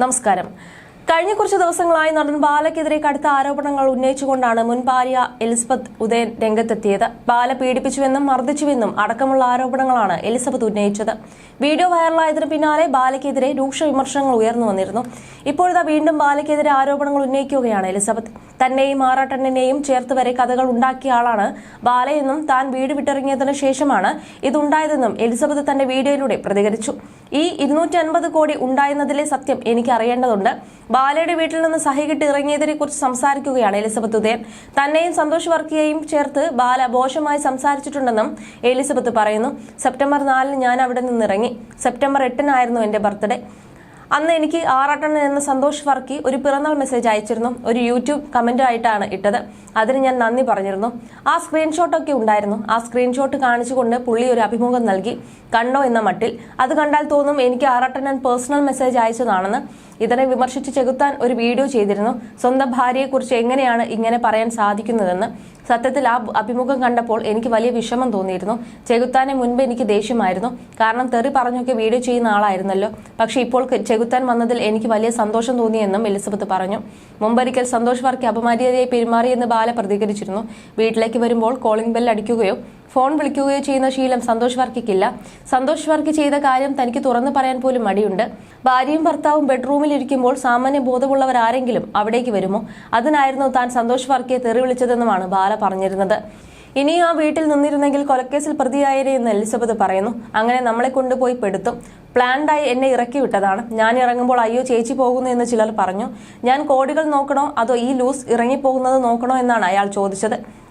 നമസ്കാരം. കഴിഞ്ഞ കുറച്ച് ദിവസങ്ങളായി നടൻ ബാലയ്ക്കെതിരെ കടുത്ത ആരോപണങ്ങൾ ഉന്നയിച്ചുകൊണ്ടാണ് മുൻ ഭാര്യ എലിസബത്ത് ഉദയൻ രംഗത്തെത്തിയത്. ബാല പീഡിപ്പിച്ചുവെന്നും മർദ്ദിച്ചുവെന്നും അടക്കമുള്ള ആരോപണങ്ങളാണ് എലിസബത്ത് ഉന്നയിച്ചത്. വീഡിയോ വൈറലായതിനു പിന്നാലെ ബാലയ്ക്കെതിരെ രൂക്ഷ വിമർശനങ്ങൾ ഉയർന്നു വന്നിരുന്നു. ഇപ്പോഴത്തെ വീണ്ടും ബാലയ്ക്കെതിരെ ആരോപണങ്ങൾ ഉന്നയിക്കുകയാണ് എലിസബത്ത്. തന്നെയും ആറാട്ടണ്ണനെയും ചേർത്ത് വരെ കഥകൾ ഉണ്ടാക്കിയ ആളാണ് ബാലയെന്നും താൻ വീട് വിട്ടിറങ്ങിയതിനു ശേഷമാണ് ഇതുണ്ടായതെന്നും എലിസബത്ത് തന്റെ വീഡിയോയിലൂടെ പ്രതികരിച്ചു. ഈ ഇരുന്നൂറ്റി കോടി ഉണ്ടായെന്നതിലെ സത്യം എനിക്ക് അറിയേണ്ടതുണ്ട് ബാലയുടെ വീട്ടിൽ നിന്ന് സഹി കിട്ടി ഇറങ്ങിയതിനെ കുറിച്ച് സംസാരിക്കുകയാണ് എലിസബത്ത് ഉദയൻ. തന്നെയും സന്തോഷ് വർക്കിയെയും ചേർത്ത് ബാല മോശമായി സംസാരിച്ചിട്ടുണ്ടെന്നും എലിസബത്ത് പറയുന്നു. സെപ്റ്റംബർ നാലിന് ഞാൻ അവിടെ നിന്ന് ഇറങ്ങി സെപ്റ്റംബർ എട്ടിനായിരുന്നു എന്റെ ബർത്ത്ഡേ. അന്ന് എനിക്ക് ആറാട്ടണ്ണൻ എന്ന സന്തോഷ് വർക്കി ഒരു പിറന്നാൾ മെസ്സേജ് അയച്ചിരുന്നു. ഒരു യൂട്യൂബ് കമന്റ് ആയിട്ടാണ് ഇട്ടത്. അതിന് ഞാൻ നന്ദി പറഞ്ഞിരുന്നു. ആ സ്ക്രീൻഷോട്ടൊക്കെ ഉണ്ടായിരുന്നു. ആ സ്ക്രീൻഷോട്ട് കാണിച്ചുകൊണ്ട് പുള്ളി ഒരു അഭിമുഖം നൽകി. കണ്ടോ എന്ന മട്ടിൽ. അത് കണ്ടാൽ തോന്നും എനിക്ക് ആറാട്ടണ്ണൻ പേഴ്സണൽ മെസ്സേജ് അയച്ചതാണെന്ന്. ഇതിനെ വിമർശിച്ച് ചെകുത്താൻ ഒരു വീഡിയോ ചെയ്തിരുന്നു. സ്വന്തം ഭാര്യയെക്കുറിച്ച് എങ്ങനെയാണ് ഇങ്ങനെ പറയാൻ സാധിക്കുന്നതെന്ന് സത്യത്തിൽ ആ അഭിമുഖം കണ്ടപ്പോൾ എനിക്ക് വലിയ വിഷമം തോന്നിയിരുന്നു. ചെകുത്താനെ മുൻപ് എനിക്ക് ദേഷ്യമായിരുന്നു. കാരണം തെറി പറഞ്ഞൊക്കെ വീഡിയോ ചെയ്യുന്ന ആളായിരുന്നല്ലോ. പക്ഷേ ഇപ്പോൾ ചെകുത്താൻ വന്നതിൽ എനിക്ക് വലിയ സന്തോഷം തോന്നിയെന്നും എലിസബത്ത് പറഞ്ഞു. മുമ്പൊരിക്കൽ സന്തോഷ് വർക്കി അപമര്യാദയായി പെരുമാറിയെന്ന് ബാല പ്രതികരിച്ചിരുന്നു. വീട്ടിലേക്ക് വരുമ്പോൾ കോളിംഗ് ബെൽ ഫോൺ വിളിക്കുകയോ ചെയ്യുന്ന ശീലം സന്തോഷ് വർക്കിക്കില്ല. സന്തോഷ് വർക്ക് ചെയ്ത കാര്യം തനിക്ക് തുറന്നു പറയാൻ പോലും മടിയുണ്ട്. ഭാര്യയും ഭർത്താവും ബെഡ്റൂമിൽ ഇരിക്കുമ്പോൾ സാമാന്യ ബോധമുള്ളവർ ആരെങ്കിലും അവിടേക്ക് വരുമോ? അതിനായിരുന്നു താൻ സന്തോഷ് വർക്കിയെ തെറി വിളിച്ചതെന്നുമാണ് ബാല പറഞ്ഞിരുന്നത്. ഇനി ആ വീട്ടിൽ നിന്നിരുന്നെങ്കിൽ കൊലക്കേസിൽ പ്രതിയായേനെ എന്ന് എലിസബത്ത് പറയുന്നു. അങ്ങനെ നമ്മളെ കൊണ്ടുപോയി പെടുത്തും. പ്ലാൻഡായി എന്നെ ഇറക്കി വിട്ടതാണ്. ഞാൻ ഇറങ്ങുമ്പോൾ അയ്യോ ചേച്ചി പോകുന്നു എന്ന് ചിലർ പറഞ്ഞു. ഞാൻ കോടികൾ നോക്കണോ? അതോ ഈ ലൂസ് ഇറങ്ങിപ്പോകുന്നത് നോക്കണോ എന്നാണ് അയാൾ ചോദിച്ചത്.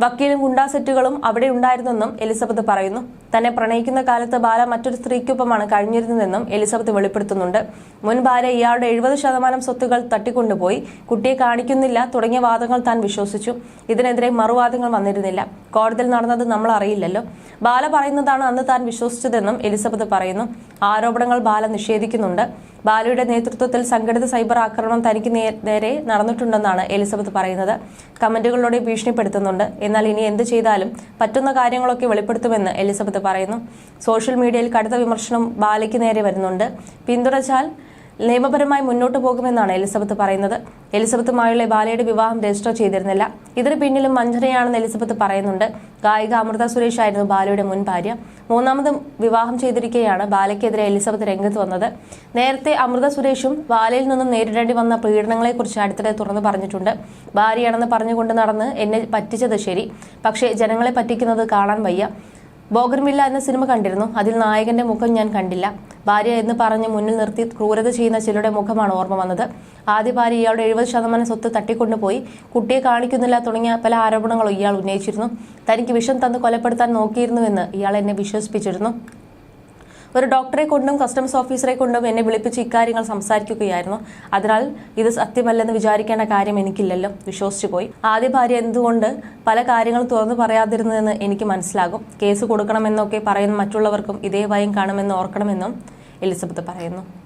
വക്കീലും ഗുണ്ടാസെറ്റുകളും അവിടെ ഉണ്ടായിരുന്നെന്നും എലിസബത്ത് പറയുന്നു തന്നെ പ്രണയിക്കുന്ന കാലത്ത് ബാല മറ്റൊരു സ്ത്രീക്കൊപ്പമാണ് കഴിഞ്ഞിരുന്നതെന്നും എലിസബത്ത് വെളിപ്പെടുത്തുന്നുണ്ട്. മുൻ ഭാര്യ ഇയാളുടെ എഴുപത് ശതമാനം സ്വത്തുകൾ തട്ടിക്കൊണ്ടുപോയി. കുട്ടിയെ കാണിക്കുന്നില്ല. തുടങ്ങിയ വാദങ്ങൾ താൻ വിശ്വസിച്ചു. ഇതിനെതിരെ മറുവാദങ്ങൾ വന്നിരുന്നില്ല. കോടതിയിൽ നടന്നത് നമ്മൾ അറിയില്ലല്ലോ. ബാല പറയുന്നതാണ് അന്ന് താൻ വിശ്വസിച്ചതെന്നും എലിസബത്ത് പറയുന്നു. ആരോപണങ്ങൾ ബാല നിഷേധിക്കുന്നുണ്ട്. ബാലയുടെ നേതൃത്വത്തിൽ സംഘടിത സൈബർ ആക്രമണം തനിക്ക് നേരെ നടന്നിട്ടുണ്ടെന്നാണ് എലിസബത്ത് പറയുന്നത്. കമന്റുകളിലൂടെ ഭീഷണിപ്പെടുത്തുന്നുണ്ട്. എന്നാൽ ഇനി എന്ത് ചെയ്താലും പറ്റുന്ന കാര്യങ്ങളൊക്കെ വെളിപ്പെടുത്തുമെന്ന് എലിസബത്ത് പറയുന്നു. സോഷ്യൽ മീഡിയയിൽ കടുത്ത വിമർശനം ബാലയ്ക്ക് നേരെ വരുന്നുണ്ട്. പിന്തുണച്ചാൽ നിയമപരമായി മുന്നോട്ട് പോകുമെന്നാണ് എലിസബത്ത് പറയുന്നത്. എലിസബത്തുമായുള്ള ബാലയുടെ വിവാഹം രജിസ്റ്റർ ചെയ്തിരുന്നില്ല. ഇതിന് പിന്നിലും മഞ്ജനയാണെന്ന് എലിസബത്ത് പറയുന്നുണ്ട്. ഗായിക അമൃത സുരേഷ് ആയിരുന്നു ബാലയുടെ മുൻ ഭാര്യ. മൂന്നാമത് വിവാഹം ചെയ്തിരിക്കെയാണ് ബാലയ്ക്കെതിരെ എലിസബത്ത് രംഗത്ത് വന്നത്. നേരത്തെ അമൃത സുരേഷും ബാലയിൽ നിന്നും നേരിടേണ്ടി വന്ന പീഡനങ്ങളെക്കുറിച്ച് അടുത്തിടെ തുറന്നു പറഞ്ഞിട്ടുണ്ട്. ഭാര്യയാണെന്ന് പറഞ്ഞുകൊണ്ട് നടന്ന് എന്നെ പറ്റിച്ചത് ശരി. പക്ഷേ ജനങ്ങളെ പറ്റിക്കുന്നത് കാണാൻ വയ്യ. ബോഗർമില്ല എന്ന സിനിമ കണ്ടിരുന്നു. അതിൽ നായകന്റെ മുഖം ഞാൻ കണ്ടില്ല. ഭാര്യ എന്ന് പറഞ്ഞ് മുന്നിൽ നിർത്തി ക്രൂരത ചെയ്യുന്ന ചിലരുടെ മുഖമാണ് ഓർമ്മ വന്നത്. ആദ്യ ഭാര്യ ഇയാളുടെ എഴുപത് ശതമാനം സ്വത്ത് തട്ടിക്കൊണ്ടുപോയി. കുട്ടിയെ കാണിക്കുന്നില്ല തുടങ്ങിയ പല ആരോപണങ്ങളും ഇയാൾ ഉന്നയിച്ചിരുന്നു. തനിക്ക് വിഷം തന്ന് കൊലപ്പെടുത്താൻ നോക്കിയിരുന്നുവെന്ന് ഇയാൾ എന്നെ വിശ്വസിപ്പിച്ചിരുന്നു. ഒരു ഡോക്ടറെ കൊണ്ടും കസ്റ്റംസ് ഓഫീസറെ കൊണ്ടും എന്നെ വിളിപ്പിച്ച് ഇക്കാര്യങ്ങൾ സംസാരിക്കുകയായിരുന്നു. അതിനാൽ ഇത് സത്യമല്ലെന്ന് വിചാരിക്കേണ്ട കാര്യം എനിക്കില്ലല്ലോ. വിശ്വസിച്ചു പോയി. ആദ്യ ഭാര്യ എന്തുകൊണ്ട് പല കാര്യങ്ങളും തുറന്നു പറയാതിരുന്നതെന്ന് എനിക്ക് മനസ്സിലാകും. കേസ് കൊടുക്കണമെന്നൊക്കെ പറയുന്ന മറ്റുള്ളവർക്കും ഇതേ ഭയം കാണുമെന്ന് ഓർക്കണമെന്നും എലിസബത്ത് പറയുന്നു.